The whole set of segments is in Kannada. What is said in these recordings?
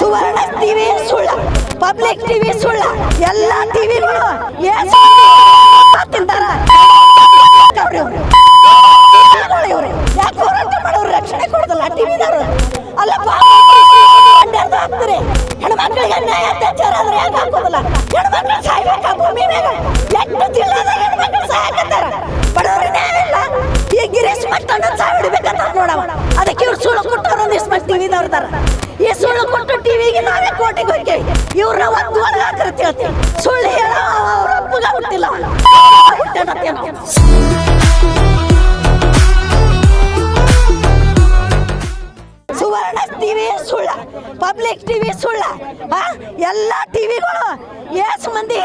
ಸುವರ್ಣ ಟಿವಿ, ಸುಳ್ಳ. ಪಬ್ಲಿಕ್ ಟಿವಿ, ಸುಳ್ಳ. ಎಲ್ಲ ಟಿವಿಗಳು ತಿಂತಾರ. ರಕ್ಷಣೆ ಕೊಡೋದಲ್ಲ ಟಿವಿದವರು. ಅಲ್ಲ ಹಾಕ್ತಾರೆ ಹೆಣ್ಮಕ್ಳಿಗೆ ಅನ್ಯಾಯ ಅತ್ಯಾಚಾರ ಆದ್ರೆ ಯಾಕೆ ಹಾಕೋದಿಲ್ಲ? ಹೆಣ್ಮಕ್ಳು ಸಾಯ್ಬೇಕ, ಭೂಮಿ ಮ್ಯಾಗ ಎಷ್ಟು ಜಿಲ್ಲಾದ ಹೆಣ್ಮಕ್ಳು ಸಾಯಕತ್ತಾರ ಬಡವ್ರ ನ್ಯಾಯ ಇಲ್ಲ. ಈ ಗಿರೀಶ್ ಮಟ್ಟಣ್ಣ ಸಾವಿಡ್ಬೇಕಂತ ನೋಡವ. ಅದಕ್ಕೆ ಇವ್ರು ಸುಳ್ಳು ಕೊಟ್ಟವ್ರು ಒಂದಿಷ್ಟು ಮಂದಿ ಟಿವಿದವ್ರದಾರ. ಈ ಸುಳ್ಳು ಕೊಟ್ಟು ಟಿವಿಗೆ ನಾವೇ ಕೋಟಿಗೆ ಹೋಗಿ. ಇವ್ರನ್ನ ಒಂದು ವರ್ಗ ಕೃತಿ ಹೇಳ್ತೀನಿ ಸುಳ್ಳು ಹೇಳ ಅವ್ರ ಅಪ್ಪಗ ಹುಟ್ಟಿಲ್ಲ. ಸುವರ್ಣ ಟಿವಿ ಸುಳ್ಳ, ಪಬ್ಲಿಕ್ ಟಿವಿ ಸುಳ್ಳ, ಆ? ಎಲ್ಲ ಟಿವಿಗಳು ಏಸು ಮಂದಿ.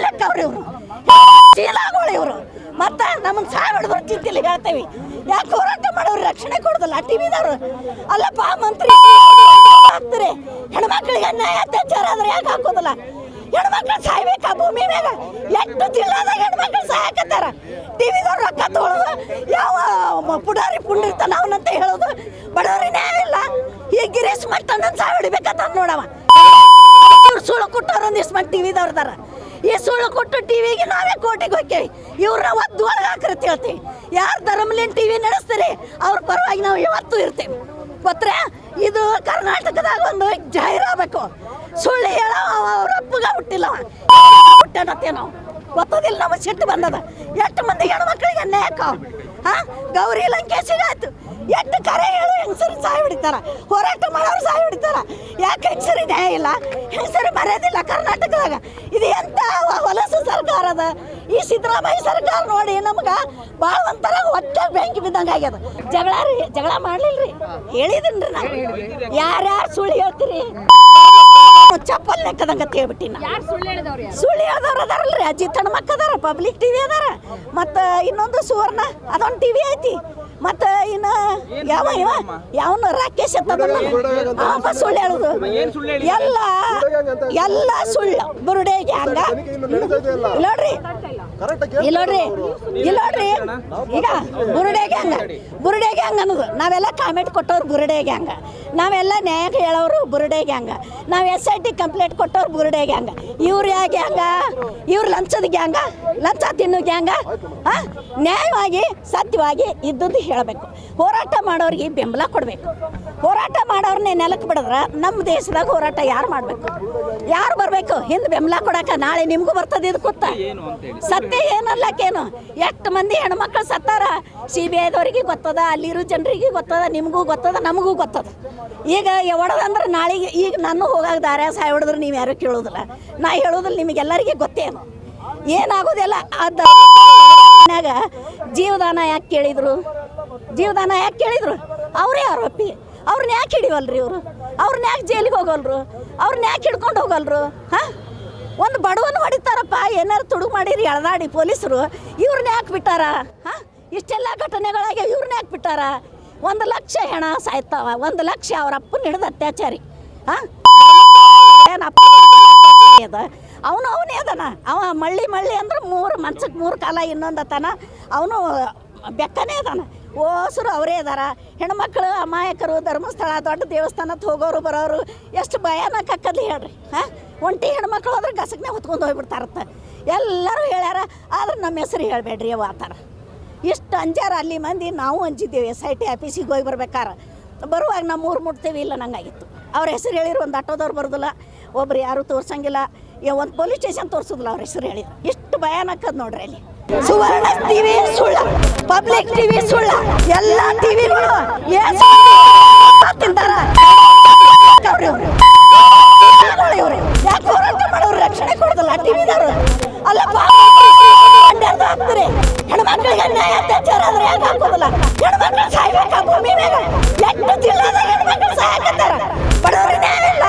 ಲೆಕ್ಕ ಅವ್ರು ಇವರು. ಚೀಲಾಗಳು ಇವರು. ಮತ್ತ ನಮ್ಮನ್ನ ಸಾಯ ಹೊಡೆದ್ರು ಚಿಂತೆಲಿ ಹೇಳ್ತೇವಿ. ಯಾಕೆ ಹೋರಾಟ ಮಾಡೋರು ರಕ್ಷಣೆ ಕೊಡೋದಲ್ಲ? ಟಿವಿದವರು ಅಲ್ಲಪ್ಪ, ಮಂತ್ರಿ ಹಾಕ್ತಾರೆ. ಹೆಣ್ಮಕ್ಳಿಗೆ ಅನ್ಯಾಯ, ಅತ್ಯಾಚಾರ ಆದ್ರೆ ಯಾಕೆ ಹಾಕೋದಲ್ಲ? ಹೆಣ್ಮಕ್ಳು ಸಾಯ್ಬೇಕಾ? ಭೂಮಿ ಮ್ಯಾಗ? ಎಷ್ಟು ಜಿಲ್ಲಾದಾಗ ಹೆಣ್ಮಕ್ಳು ಸಾಯಕತ್ತಾರ. ಟಿವಿದವ್ರು ರೊಕ್ಕ ತೊಗೊಳೋದು, ಯಾವ ಪುಡಾರಿ ಪುಂಡಿರ್ತಾನ ಅವನಂತ ಹೇಳೋದು ಬಡವರಿ ಇಲ್ಲ. ಈ ಗಿರೀಶ್ ಮಟ್ಟಣ್ಣ ಸಾಯ್ ಹೊಡಿಬೇಕಂತ ನೋಡವ. ಸುಳ್ಳು ಕೊಟ್ಟವ್ರು ಒಂದಿಷ್ಟು ಮಂದಿ ಟಿವಿದವ್ರದಾರ ಈ ಸುಳ್ಳು ಕೊಟ್ಟು ಟಿವಿಗೆ ನಾವೇ ಕೋಟಿಗೆ ಹೋಗ್ತೇವೆ ಇವ್ರನ್ನ ಒದ್ದು ಒಳಗೆ ಹಾಕರತ್ ಹೇಳ್ತೀವಿ ಯಾರು ಧರ್ಮಲಿನ್ ಟಿವಿ ನಡೆಸ್ತೀರಿ, ಅವ್ರ ಪರವಾಗಿ ನಾವು ಯಾವತ್ತೂ ಇರ್ತೀವಿ. ಗೊತ್ತರ ಇದು ಕರ್ನಾಟಕದಾಗ ಒಂದು ಜಾಹೀರಾಗಬೇಕು ಸುಳ್ಳು ಹೇಳ ಅವ್ರ ಅಪ್ಪಗ ಹುಟ್ಟಿಲ್ಲ. ಹುಟ್ಟನತ್ತೆ ನಾವು. ಗೊತ್ತೋದಿಲ್ಲ ನಮ್ಮ ಸಿಟ್ಟು ಬಂದದ. ಎಷ್ಟು ಮಂದಿ ಹೆಣ್ಮಕ್ಳಿಗೆ ಅನ್ಯಾಯ ಹಾಂ? ಗೌರಿ ಲಂಕೇಶಿಗೆ ಆಯ್ತು. ಎಷ್ಟು ಕರೆ ಹೇಳು, ಹೆಂಗಸರು ಸಾಯಿ ಬಿಡ್ತಾರ ಹೋರಾಟ ಮಾಡೋರು ಸಾಯಿ ಬಿಡ್ತಾರ ಯಾಕೆ ಹೆಂಗಸರಿ ನ್ಯಾಯ ಇಲ್ಲ? ಹೆಂಗಸರು ಬರೋದಿಲ್ಲ ಕರ್ನಾಟಕದಾಗ. ಇದು ಎಂತ ಹೊಲಸು ಸರ್ಕಾರ ಅದ ಈ ಸಿದ್ದರಾಮಯ್ಯ ಸರ್ಕಾರ ನೋಡಿ ನಮ್ಗೆ ಭಾಳ ಒಂಥರ ಒಟ್ಟ ಬೆಂಕಿ ಬಿದ್ದಂಗೆ ಆಗ್ಯದ. ಜಗಳ ರೀ ಜಗಳ ಮಾಡ್ಲಿಲ್ರಿ. ಹೇಳಿದನ್ರಿ ನಾನು. ಯಾರ್ಯಾರು ಸುಳಿ ಹೇಳ್ತೀರಿ? ಚಪ್ಪಲ್ ನೆಕ್ಕದಂಗ ತೇಳ್ಬಿಟ್ಟಿ ಸುಳ್ಳು ಹೇಳಿದವ್ರು ಅದಾರಲ್ರಿ. ಅಜಿತ್ ಹಣ್ಮಕ್ ಅದಾರ ಪಬ್ಲಿಕ್ ಟಿವಿ ಅದಾರ. ಮತ್ತು ಇನ್ನೊಂದು ಸುವರ್ಣ ಅದೊಂದು ಟಿವಿ ಐತಿ. ಮತ್ತು ಇನ್ನ ಯಾವ ಇವ? ಯಾವನು ರಾಕೇಶ್ ಅಂತ ಅವ ಸುಳ್ಳು ಹೇಳುದು. ಎಲ್ಲ ಎಲ್ಲ ಸುಳ್ಳು. ಬುರುಡೆ ಹಂಗ. ಇಲ್ಲೋಡ್ರಿ ಇಲ್ಲೋಡ್ರಿ ಇಲ್ಲೋಡ್ರಿ ಈಗ ಬುರುಡೆಗೆ ಹಂಗ. ಬುರುಡೆಗೆ ಹಂಗ ಅನ್ನೋದು. ನಾವೆಲ್ಲ ಕಾಮೆಂಟ್ ಕೊಟ್ಟವ್ರು ಬುರುಡೆಗೆ ಗ್ಯಾಂಗ ನಾವೆಲ್ಲ ನ್ಯಾಯ ಹೇಳೋರು ಬುರುಡೆ ಗ್ಯಾಂಗ ನಾವು ಎಸ್ ಐ ಟಿ ಕಂಪ್ಲೇಂಟ್ ಕೊಟ್ಟವ್ರು ಬುರುಡೆ ಗ್ಯಾಂಗ ಇವ್ರು ಯಾ ಗ್ಯಾಂಗ ಇವ್ರು ಲಂಚದ ಗ್ಯಾಂಗ ಲಂಚ ತಿನ್ನು ಗ್ಯಾಂಗ? ನ್ಯಾಯವಾಗಿ, ಸತ್ಯವಾಗಿ ಇದ್ದದ್ದು ಹೇಳಬೇಕು. ಹೋರಾಟ ಮಾಡೋರಿಗೆ ಬೆಂಬಲ ಕೊಡಬೇಕು. ಹೋರಾಟ ಮಾಡೋರನ್ನ ನೆಲಕ್ಕೆ ಬಿಡಿದ್ರೆ ನಮ್ಮ ದೇಶದಾಗ ಹೋರಾಟ ಯಾರು ಮಾಡಬೇಕು? ಯಾರು ಬರಬೇಕು? ಹಿಂದೆ ಬೆಂಬಲ ಕೊಡಕ್ಕೆ ನಾಳೆ ನಿಮಗೂ ಬರ್ತದೆ ಇದು ಕೂತ. ಸತ್ಯ ಏನಲ್ಲಕ್ಕೇನು ಎಷ್ಟು ಮಂದಿ ಹೆಣ್ಮಕ್ಳು ಸತ್ತಾರ? ಸಿ ಬಿ ಐದವರಿಗೆ ಗೊತ್ತದ, ಅಲ್ಲಿರೋ ಜನರಿಗೆ ಗೊತ್ತದ, ನಿಮಗೂ ಗೊತ್ತದ, ನಮಗೂ ಗೊತ್ತದ. ಈಗ ಒಡದಂದ್ರೆ ನಾಳೆಗೆ ಈಗ ನಾನು ಹೋಗಾಗ ದಾರ್ಯ ಸಾಯ್ ಹೊಡೆದ್ರೆ ನೀವು ಯಾರು ಕೇಳೋದಿಲ್ಲ. ನಾ ಹೇಳೋದಿಲ್ಲ ನಿಮಗೆಲ್ಲರಿಗೆ ಗೊತ್ತೇನು ಏನಾಗೋದಿಲ್ಲ. ಅದ ಜೀವದಾನ ಯಾಕೆ ಕೇಳಿದ್ರು? ಜೀವದಾನ ಯಾಕೆ ಕೇಳಿದ್ರು? ಅವರೇ ಆರೋಪಿ. ಅವ್ರನ್ನ ಯಾಕೆ ಹಿಡಿವಲ್ರಿ ಇವರು? ಅವ್ರನ್ನ ಯಾಕೆ ಜೈಲಿಗೆ ಹೋಗಲ್ರು? ಅವ್ರನ್ನ ಯಾಕೆ ಹಿಡ್ಕೊಂಡು ಹೋಗಲ್ರು? ಹಾಂ? ಒಂದು ಬಡವನ್ ಹೊಡಿತಾರಪ್ಪ. ಏನಾರು ತುಡುಗು ಮಾಡಿರಿ, ಎಳದಾಡಿ ಪೊಲೀಸರು. ಇವ್ರನ್ನ ಯಾಕೆ ಬಿಟ್ಟಾರ? ಹಾಂ? ಇಷ್ಟೆಲ್ಲ ಘಟನೆಗಳಾಗಿ ಇವ್ರನ್ನ ಯಾಕೆ ಬಿಟ್ಟಾರ? ಒಂದು ಲಕ್ಷ ಹೆಣ ಸಾಯ್ತಾವ, ಒಂದು ಲಕ್ಷ ಅವ್ರ ಅಪ್ಪನ ಹಿಡಿದು ಅತ್ಯಾಚಾರಿ. ಹಾಂ ಅದ? ಅವನು ಅವನೇ ಅದನ. ಅವ ಮಳ್ಳಿ ಮಳ್ಳಿ ಅಂದ್ರೆ ಮೂರು ಮನ್ಸಕ್ಕೆ ಮೂರು ಕಾಲ ಇನ್ನೊಂದು ಅತನ. ಅವನು ಬೆಕ್ಕನೇ ಅದಾನ. ಓಸರು ಅವರೇ ಅದಾರ. ಹೆಣ್ಮಕ್ಳು ಅಮಾಯಕರು, ಧರ್ಮಸ್ಥಳ, ದೊಡ್ಡ ದೇವಸ್ಥಾನಕ್ಕೆ ಹೋಗೋರು, ಬರೋರು, ಎಷ್ಟು ಭಯಾನಕ ಕಕ್ಕದ್ಲಿ ಹೇಳ್ರಿ. ಹಾಂ ಒಂಟಿ ಹೆಣ್ಮಕ್ಳು ಹೋದ್ರೆ ಗಸಕ್ನೇ ಹೊತ್ಕೊಂಡು ಹೋಗ್ಬಿಡ್ತಾರತ್ತ. ಎಲ್ಲರೂ ಹೇಳ್ಯಾರ, ಆದ್ರೆ ನಮ್ಮ ಹೆಸರು ಹೇಳಬೇಡ್ರಿ ಅವ ಆತಾರ ಇಷ್ಟು ಅಂಜಾರ ಅಲ್ಲಿ ಮಂದಿ ನಾವು ಅಂಜಿದ್ದೇವೆ ಎಸ್ ಐ ಟಿ ಆಫೀಸಿಗೆ ಹೋಗಿ ಬರ್ಬೇಕಾರೆ. ಬರುವಾಗ ನಮ್ಮ ಊರು ಮುಟ್ತೇವೆ, ಇಲ್ಲ ನಂಗಾಗಿತ್ತು. ಅವ್ರ ಹೆಸರು ಹೇಳಿರು, ಒಂದು ಆಟೋದವ್ರು ಬರೋದಿಲ್ಲ, ಒಬ್ರು ಯಾರು ತೋರ್ಸಂಗಿಲ್ಲ. ಒಂದು ಪೊಲೀಸ್ ಸ್ಟೇಷನ್ ತೋರಿಸೋದಿಲ್ಲ ಅವ್ರ ಹೆಸರು ಹೇಳಿ. ಎಷ್ಟು ಭಯಾನಕದ್ ನೋಡ್ರಿ ಅಲ್ಲಿ. ಸುವರ್ಣ ಟಿವಿ ಸುಳ್ಳ, ಪಬ್ಲಿಕ್ ಟಿವಿ ಸುಳ್ಳ, ಎಲ್ಲ ಟಿವಿಗಳು ತಿಂತಾರ ಇವ್ರು ಯಾಕೆ ಹೋರಾಟ ಮಾಡೋರು ರಕ್ಷಣೆ ಕೊಡೋದಿಲ್ಲ ಟಿವಿದವರು ಅಲ್ಲಪ್ಪ ಹಾಕ್ತಾರೆ ಹೆಣ್ಮಕ್ಳಿಗೆ ಅತ್ಯಾಚಾರ ಆದ್ರೆ ಯಾಕೆ ಹಾಕೋದಿಲ್ಲ? ಹೆಣ್ಮಕ್ಳು ಸಾಯ್ಬೇಕ ಭೂಮಿ ಮ್ಯಾಗ ಎಂಟು ಜಿಲ್ಲಾದ ಹೆಣ್ಮಕ್ಳು ಸಾಯಕತ್ತಾರ? ಬಡವರಿ ನ್ಯಾಯ ಇಲ್ಲ.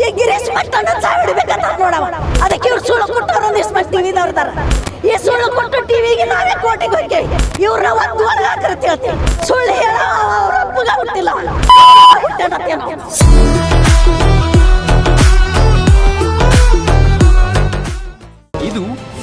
ಈ ಗಿರೀಶ್ ಮಟ್ಟಣ್ಣ ಸಾಯ್ ಹಿಡಿಬೇಕಂತ ನೋಡವ. ಅದಕ್ಕೆ ಇವ್ರು ಸುಳ್ಳು ಕೊಟ್ಟವ್ರು ಒಂದಿಷ್ಟು ಟಿವಿ ಟಿವಿದವ್ರದಾರ ಈ ಸುಳ್ಳು ಕೊಟ್ಟು ಟಿವಿಗೆ ನಾವೇ ಕೋಟಿಗೆ ಹೋಗ್ತೇವೆ. ಇವ್ರನ್ನ ಒಂದು ಒಂದು ಹಾಕರತ್ ಹೇಳ್ತೀವಿ. ಸುಳ್ಳು ಹೇಳ ಅವ್ರ ಅಪ್ಪಗ ಹುಟ್ಟಿಲ್ಲ. ಇದು